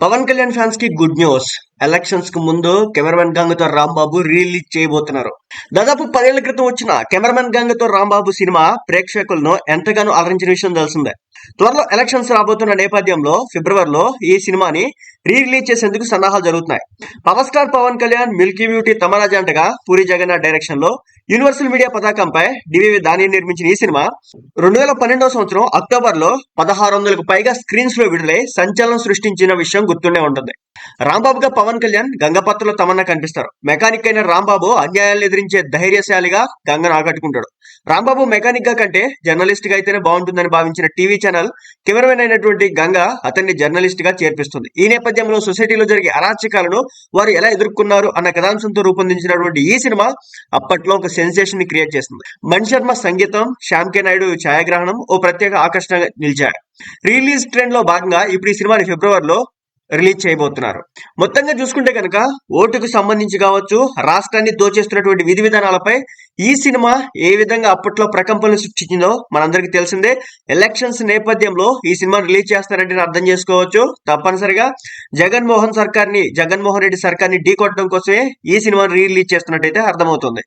పవన్ కళ్యాణ్ ఫ్యాన్స్కి good news ఎలక్షన్స్కు ముందు cameraman Ganga తో రాంబాబు రిలీజ్ చేయబోతున్నారు. దాదాపు పదేళ్ళ క్రితం వచ్చిన కెమెరామెన్ గంగతో రాంబాబు సినిమా ప్రేక్షకులను ఎంతగానో అలరించిన విషయం తెలిసిందే. త్వరలో ఎలక్షన్స్ రాబోతున్న నేపథ్యంలో ఫిబ్రవరిలో ఈ సినిమాని రీ రిలీజ్ చేసేందుకు సన్నాహాలు జరుగుతున్నాయి. Power star Pawan Kalyan milky beauty Tamannaah జంటగా పూరి జగన్నాథ్ డైరెక్షన్లో యూనివర్సల్ మీడియా పతాకంపై డివివి దాని నిర్మించిన ఈ సినిమా రెండు వేల పన్నెండవ సంవత్సరం అక్టోబర్లో పదహారు వందలకు పైగా స్క్రీన్స్లో విడుదలై సంచలనం సృష్టించిన విషయం గుర్తుండే ఉంటుంది. రాంబాబుగా పవన్ కళ్యాణ్ గంగపత్రలో తమన్నా కనిపిస్తారు. మెకానిక్ అయిన రాంబాబు అన్యాయాలను ఎదిరించే ధైర్యశాలిగా గంగను ఆకట్టుకుంటాడు. రాంబాబు మెకానిక్గా కంటే జర్నలిస్ట్గా అయితేనే బాగుంటుందని భావించిన టీవీ ఛానల్ కెమెరామెన్ అయినటువంటి గంగ అతన్ని జర్నలిస్ట్గా చేర్పిస్తుంది. ఈ నేపథ్యంలో సొసైటీలో జరిగే అరాచకాలను వారు ఎలా ఎదుర్కొన్నారు అన్న కథాంశంతో రూపొందించినటువంటి ఈ సినిమా అప్పట్లో ఒక సెన్సేషన్ని క్రియేట్ చేస్తుంది మణిశర్మ సంగీతం శ్యామ్ కే నాయుడు ఛాయాగ్రహణం ఓ ప్రత్యేక ఆకర్షణగా నిలిచాడు రిలీజ్ ట్రెండ్లో భాగంగా ఇప్పుడు ఈ సినిమాని ఫిబ్రవరిలో రిలీజ్ చేయబోతున్నారు. మొత్తంగా చూసుకుంటే కనుక ఓటుకు సంబంధించి కావచ్చు రాష్ట్రాన్ని దోచేస్తున్నటువంటి విధి విధానాలపై ఈ సినిమా ఏ విధంగా అప్పట్లో ప్రకంపనలు సృష్టించిందో మనందరికీ తెలిసిందే. ఎలక్షన్స్ నేపథ్యంలో ఈ సినిమా రిలీజ్ చేస్తారంటే అర్థం చేసుకోవచ్చు. తప్పనిసరిగా జగన్మోహన్ సర్కార్ని జగన్మోహన్ రెడ్డి సర్కార్ని ఢీ కొట్టడం కోసమే ఈ సినిమాని రిలీజ్ చేస్తున్నట్టయితే అర్థమవుతుంది.